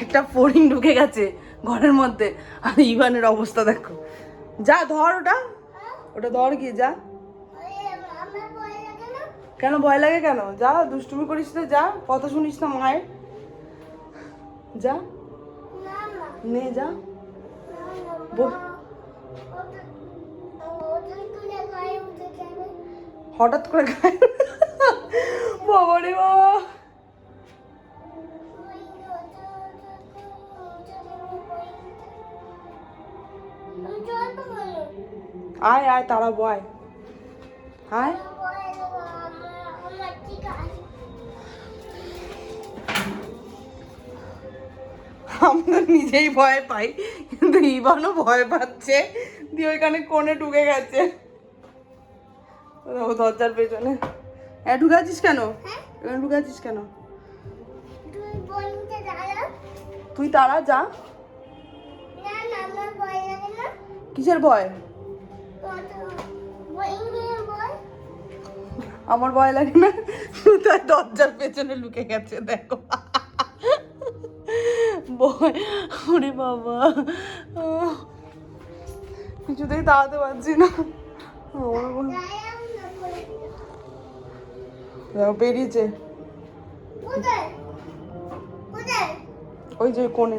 একটা ফড়িং ঢুকে গেছে ঘরের মধ্যে। আর ইভানের অবস্থা দেখো। যা ধর ওটা। ওটা ধর গিয়ে, যা। কেন, ভয় লাগে কেন? যা, দুষ্টুমি করিস না যা। কথা শুনিস না মায়ের। যা। নে, যা। হঠাৎ করে গায়ে বাবা রে বাবা। আয় আয় তারা বয়। আয়। আমরা নিজেই ভয় পাই কিন্তু ইবানও ভয় পাচ্ছে দিয়ে ওইখানে কোণে ঢুকে গেছে। ও দরজার পেছনে। হ্যাঁ ঢুকে আছিস কেন? এখানে ঢুকে আছিস কেন? তুই তারা যা। কিসের ভয়? আমার ভয় লাগে না। তাই দরজার পেছনে লুকে গেছে দেখো। ওরে বাবা। কিছুতেই তাড়াতে পারছি না। বেরিয়েছে। ওই যে কোণে।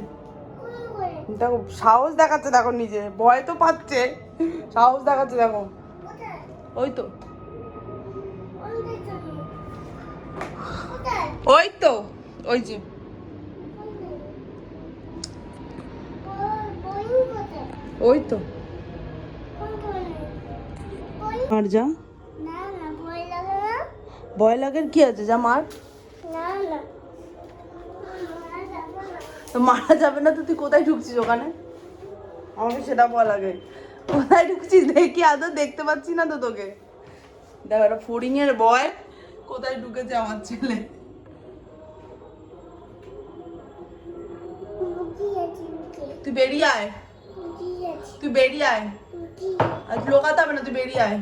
দেখো সাহস দেখাচ্ছে দেখো নিজে। ভয় তো পাচ্ছে। সাহস দেখাচ্ছে দেখো। ওই তো। ওই তো। ওই যে। ওই তো। আর যা। ভয় লাগে কি আছে যা মার। তো মারা যাবে না তো তুই কোথায় ঢুকছিস ওখানে? আমাকে সেটা বল আগে। কোথায় ঢুকছিস? দেখি আদৌ দেখতে পাচ্ছি না তো তোকে। দেখ একটা ফড়িং এর বয় কোথায় ঢুকেছে আমার ছেলে। তুই বেরিয়ে আয়। তুই বেরিয়ে আয়। আজ লোকাতে হবে না তুই বেরিয়ে আয়।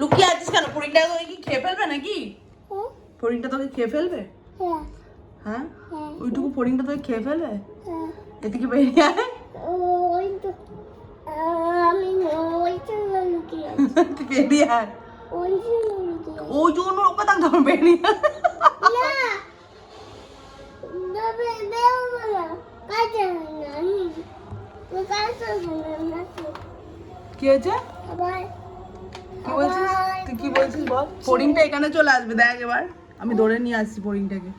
লুকিয়ে আছিস কেন? ফড়িংটা তোকে কি খেয়ে ফেলবে নাকি? ফড়িংটা তোকে খেয়ে ফেলবে? হ্যাঁ। ওইটুকু ফড়িংটা তোকে খেয়ে ফেলবে এদিকে বেরিয়ে আয়। তুই বেরিয়ে আয়। ওই জন্য ওকে বেরিয়ে হয় হয় কি হয়েছে? কি বলছিস? তুই কি বলছিস বল? ফড়িংটা এখানে চলে আসবে। দেখ এবার। আমি ধরে নিয়ে আসছি ফড়িংটাকে। হ্যাঁ?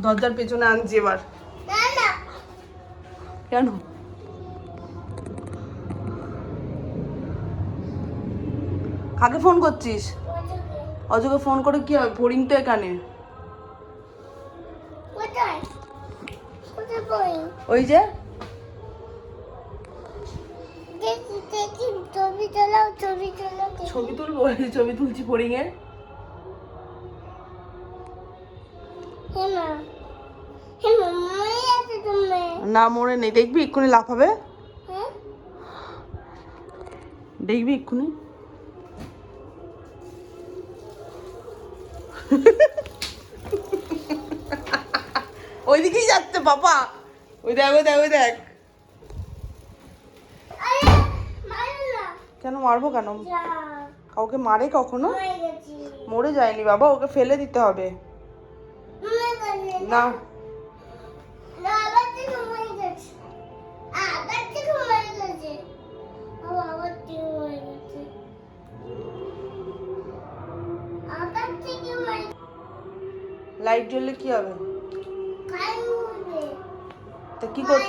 দরজার পেছনে আনছি এবার। কেন? কাকে ফোন করছিস। অজকে ফোন করে কি হবে? ফড়িং তো এখানে। ওই যে। ছবি তুলবো ছবি তুলছি ফড়িং এর না। মরে নেই। দেখবি এক্ষুনি লাফাবে? হ্যাঁ? দেখবি এক্ষুনি? ওইদিকেই যাচ্ছে বাবা। ওই দেখ ওই দেখ ওই দেখ। কেন মারবো কেন? কাউকে মারে কখনো? মরে যায়নি বাবা। ওকে ফেলে দিতে হবে। লাইট জ্বললে কি হবে? তা কি কর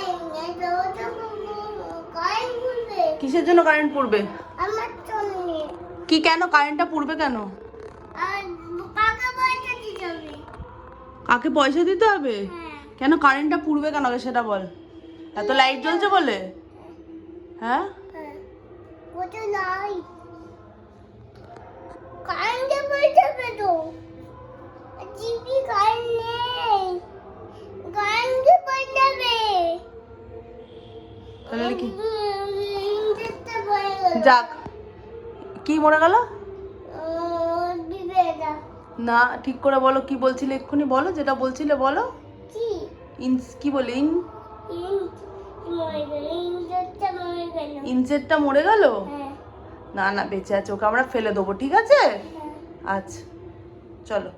কিসের জন্য কারেন্ট পড়বে? কি কেন? কারেন্টটা পড়বে কেন? কাকা পয়সা দিতে হবে কাকে পয়সা দিতে হবে? হ্যাঁ। কেন কারেন্টটা পুড়বে কেন সেটা বল। এত লাইট জ্বলছে বলে? হ্যাঁ? হ্যাঁ। ওটা নাই। কারেন্টে পয়সা পেতো জিপি কারেন্ট নেই কারেন্টে পয়সা পে তাহলে কি ইন্টারটা পড়ে গেল যাক কি মরে গেল বিবেদা না ঠিক করে বলো কি বলছিলে এক্ষুনি বলো যেটা বলছিলে বলো। কি? ইঞ্চ কি বলে ইন? ইনসেটটা গেল মরে গেল? হ্যাঁ। না না বেঁচে আছে ওকে আমরা ফেলে দেবো ঠিক আছে? হ্যাঁ। আচ্ছা চলো।